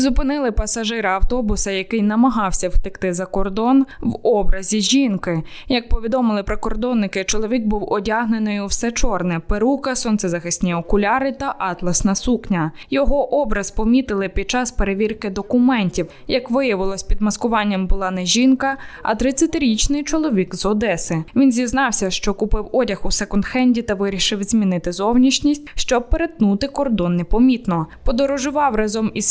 Зупинили пасажира автобуса, який намагався втекти за кордон в образі жінки. Як повідомили прикордонники, чоловік був одягнений у все чорне: перука, сонцезахисні окуляри та атласна сукня. Його образ помітили під час перевірки документів. Як виявилось, під маскуванням була не жінка, а 30-річний чоловік з Одеси. Він зізнався, що купив одяг у секонд-хенді та вирішив змінити зовнішність, щоб перетнути кордон непомітно. Подорожував разом із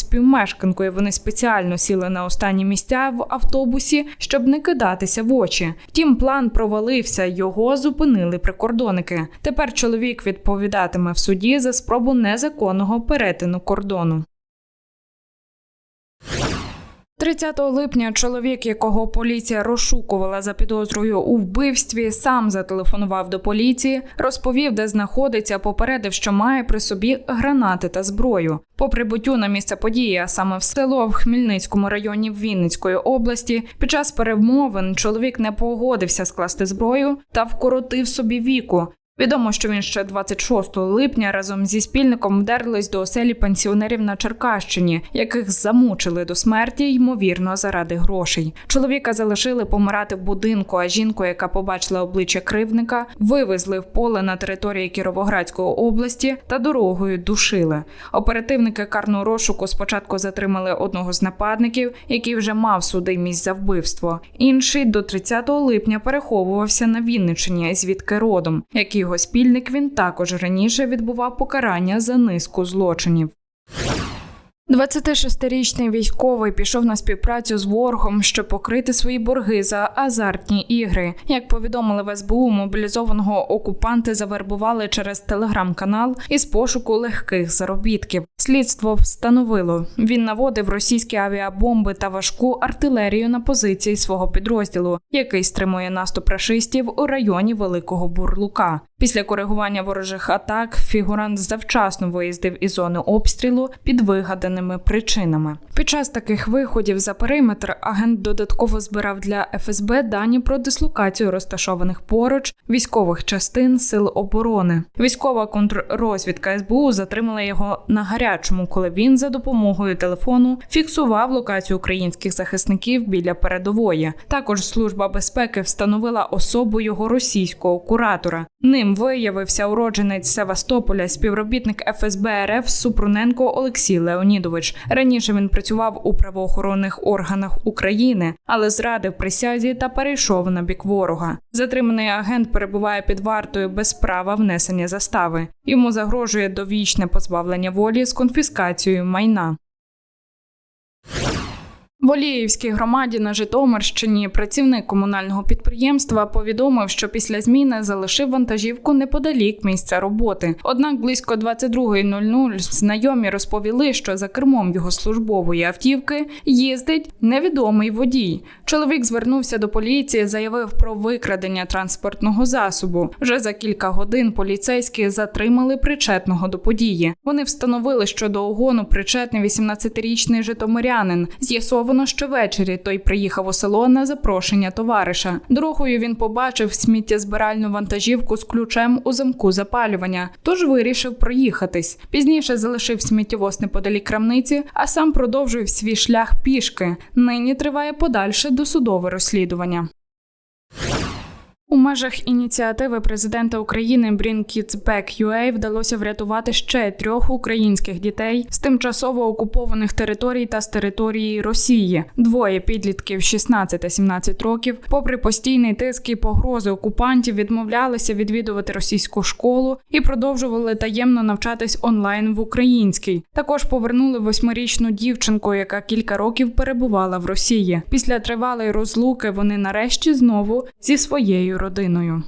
співмешканкою. Вони спеціально сіли на останні місця в автобусі, щоб не кидатися в очі. Втім, план провалився. Його зупинили прикордонники. Тепер чоловік відповідатиме в суді за спробу незаконного перетину кордону. 30 липня чоловік, якого поліція розшукувала за підозрою у вбивстві, сам зателефонував до поліції, розповів, де знаходиться, попередив, що має при собі гранати та зброю. По прибуттю на місце події, а саме в село в Хмельницькому районі Вінницької області, під час перемовин чоловік не погодився скласти зброю та вкоротив собі віку. Відомо, що він ще 26 липня разом зі спільником вдерлись до оселі пенсіонерів на Черкащині, яких замучили до смерті, ймовірно, заради грошей. Чоловіка залишили помирати в будинку, а жінку, яка побачила обличчя кривдника, вивезли в поле на території Кіровоградської області та дорогою душили. Оперативники карного розшуку спочатку затримали одного з нападників, який вже мав судимість за вбивство. Інший до 30 липня переховувався на Вінниччині, звідки родом, який його спільник він також раніше відбував покарання за низку злочинів. 26-річний військовий пішов на співпрацю з ворогом, щоб покрити свої борги за азартні ігри. Як повідомили в СБУ, мобілізованого окупанти завербували через телеграм-канал із пошуку легких заробітків. Слідство встановило, він наводив російські авіабомби та важку артилерію на позиції свого підрозділу, який стримує наступ рашистів у районі Великого Бурлука. Після коригування ворожих атак фігурант завчасно виїздив із зони обстрілу під вигаданими причинами. Під час таких виходів за периметр агент додатково збирав для ФСБ дані про дислокацію розташованих поруч військових частин сил оборони. Військова контррозвідка СБУ затримала його на гарячому, коли він за допомогою телефону фіксував локацію українських захисників біля передової. Також служба безпеки встановила особу його російського куратора. Ним виявився уродженець Севастополя, співробітник ФСБ РФ Супруненко Олексій Леонідович. Раніше він працював у правоохоронних органах України, але зрадив присязі та перейшов на бік ворога. Затриманий агент перебуває під вартою без права внесення застави. Йому загрожує довічне позбавлення волі з конфіскацією майна. В Оліївській громаді на Житомирщині працівник комунального підприємства повідомив, що після зміни залишив вантажівку неподалік місця роботи. Однак близько 22.00 знайомі розповіли, що за кермом його службової автівки їздить невідомий водій. Чоловік звернувся до поліції, заявив про викрадення транспортного засобу. Вже за кілька годин поліцейські затримали причетного до події. Вони встановили, що до огону причетний 18-річний житомирянин. З'ясовано, що ввечері той приїхав у село на запрошення товариша. Дорогою він побачив сміттєзбиральну вантажівку з ключем у замку запалювання, тож вирішив проїхатись. Пізніше залишив сміттєвоз неподалік крамниці, а сам продовжив свій шлях пішки. Нині триває подальше досудове розслідування. У межах ініціативи президента України Bring Kids Back UA вдалося врятувати ще трьох українських дітей з тимчасово окупованих територій та з території Росії. Двоє підлітків 16 та 17 років, попри постійний тиск і погрози окупантів, відмовлялися відвідувати російську школу і продовжували таємно навчатись онлайн в українській. Також повернули восьмирічну дівчинку, яка кілька років перебувала в Росії. Після тривалої розлуки вони нарешті знову зі своєю родиною.